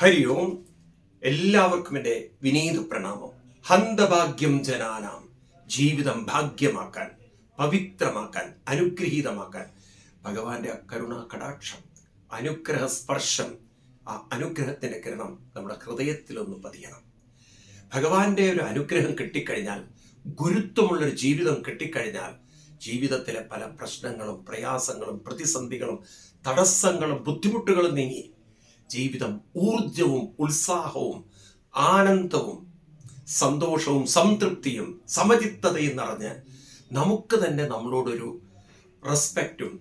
ഹരി ഓം. എല്ലാവർക്കും എന്റെ വിനീത പ്രണാമം. ഹന്തഭാഗ്യം ജനാനാം. ജീവിതം ഭാഗ്യമാക്കാൻ പവിത്രമാക്കാൻ അനുഗ്രഹീതമാക്കാൻ. ഭഗവാന്റെ കരുണാ കടാക്ഷം അനുഗ്രഹ സ്പർശം ആ അനുഗ്രഹത്തിന്റെ കിരണം നമ്മുടെ ഹൃദയത്തിലൊന്ന് പതിയണം. ഭഗവാന്റെ ഒരു അനുഗ്രഹം കിട്ടിക്കഴിഞ്ഞാൽ ഗുരുത്വമുള്ളൊരു ജീവിതം കിട്ടിക്കഴിഞ്ഞാൽ ജീവിതത്തിലെ പല പ്രശ്നങ്ങളും പ്രയാസങ്ങളും പ്രതിസന്ധികളും തടസ്സങ്ങളും ബുദ്ധിമുട്ടുകളും നീങ്ങി. ജീവിതം ഊർജവും ഉത്സാഹവും ആനന്ദവും സന്തോഷവും സംതൃപ്തിയും സമചിത്തതയും നിറഞ്ഞ് നമുക്ക് തന്നെ നമ്മളോടൊരു റെസ്പെക്റ്റും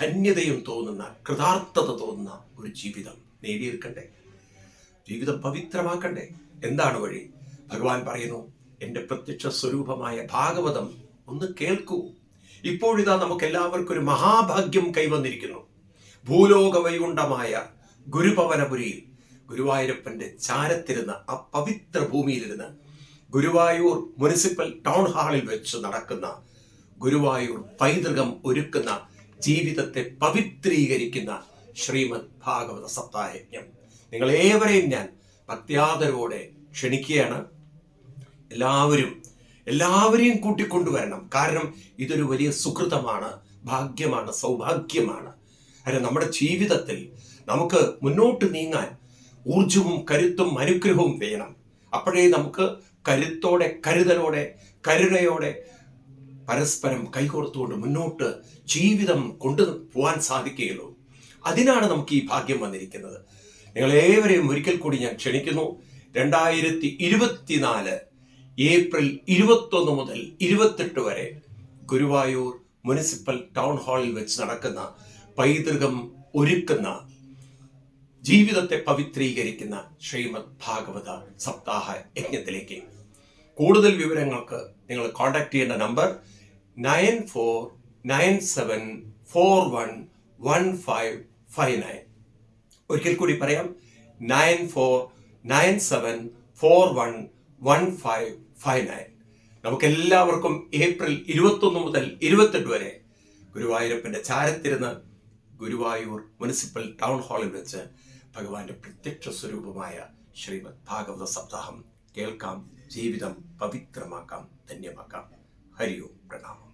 ധന്യതയും തോന്നുന്ന കൃതാർത്ഥത തോന്നുന്ന ഒരു ജീവിതം നേടിയെടുക്കണ്ടേ? ജീവിതം പവിത്രമാക്കണ്ടേ? എന്താണ് വഴി? ഭഗവാൻ പറയുന്നു എന്റെ പ്രത്യക്ഷ സ്വരൂപമായ ഭാഗവതം ഒന്ന് കേൾക്കൂ. ഇപ്പോഴിതാ നമുക്ക് എല്ലാവർക്കും ഒരു മഹാഭാഗ്യം കൈവന്നിരിക്കുന്നു. ഭൂലോക വൈകുണ്ഠമായ ഗുരുഭവനപുരിയിൽ ഗുരുവായൂരപ്പന്റെ ചാരത്തിരുന്ന ആ പവിത്ര ഭൂമിയിലിരുന്ന് ഗുരുവായൂർ മുനിസിപ്പൽ ടൗൺ ഹാളിൽ വെച്ച് നടക്കുന്ന ഗുരുവായൂർ പൈതൃകം ഒരുക്കുന്ന ജീവിതത്തെ പവിത്രീകരിക്കുന്ന ശ്രീമദ് ഭാഗവത സപ്തായജ്ഞം. നിങ്ങളേവരെയും ഞാൻ ഭക്തിയാദരവോടെ ക്ഷണിക്കുകയാണ്. എല്ലാവരും എല്ലാവരെയും കൂട്ടിക്കൊണ്ടുവരണം. കാരണം ഇതൊരു വലിയ സുഹൃതമാണ് ഭാഗ്യമാണ് സൗഭാഗ്യമാണ്. കാരണം നമ്മുടെ ജീവിതത്തിൽ നമുക്ക് മുന്നോട്ട് നീങ്ങാൻ ഊർജവും കരുത്തും അനുഗ്രഹവും വേണം. അപ്പോഴേ നമുക്ക് കരുത്തോടെ കരുതലോടെ കരുണയോടെ പരസ്പരം കൈകോർത്തുകൊണ്ട് മുന്നോട്ട് ജീവിതം കൊണ്ടു പോകാൻ സാധിക്കുകയുള്ളൂ. അതിനാണ് നമുക്ക് ഈ ഭാഗ്യം വന്നിരിക്കുന്നത്. നിങ്ങളേവരെയും ഒരിക്കൽ കൂടി ഞാൻ ക്ഷണിക്കുന്നു. രണ്ടായിരത്തി ഇരുപത്തിനാല് ഏപ്രിൽ ഇരുപത്തൊന്ന് മുതൽ ഇരുപത്തെട്ട് വരെ ഗുരുവായൂർ മുനിസിപ്പൽ ടൗൺ ഹാളിൽ വെച്ച് നടക്കുന്ന പൈതൃകം ഒരുക്കുന്ന ജീവിതത്തെ പവിത്രീകരിക്കുന്ന ശ്രീമദ് ഭാഗവത സപ്താഹ യജ്ഞത്തിലേക്ക്. കൂടുതൽ വിവരങ്ങൾക്ക് നിങ്ങൾ കോൺടാക്ട് ചെയ്യേണ്ട number nine four nine seven four one one five five nine. ഒരിക്കൽ കൂടി പറയാം. Nine four nine seven four one one five five nine. നമുക്കെല്ലാവർക്കും ഏപ്രിൽ ഇരുപത്തൊന്ന് മുതൽ ഇരുപത്തെട്ട് വരെ ഗുരുവായൂരപ്പന്റെ ചാരത്തിരുന്ന് ഗുരുവായൂർ മുനിസിപ്പൽ ടൗൺ ഹാളിൽ വെച്ച് ഭഗവാന്റെ പ്രത്യക്ഷ സ്വരൂപമായ ശ്രീമദ് ഭാഗവത സപ്താഹം കേൾക്കാം. ജീവിതം പവിത്രമാക്കാം. ധന്യമാക്കാം. ഹരിയോ പ്രണാമം.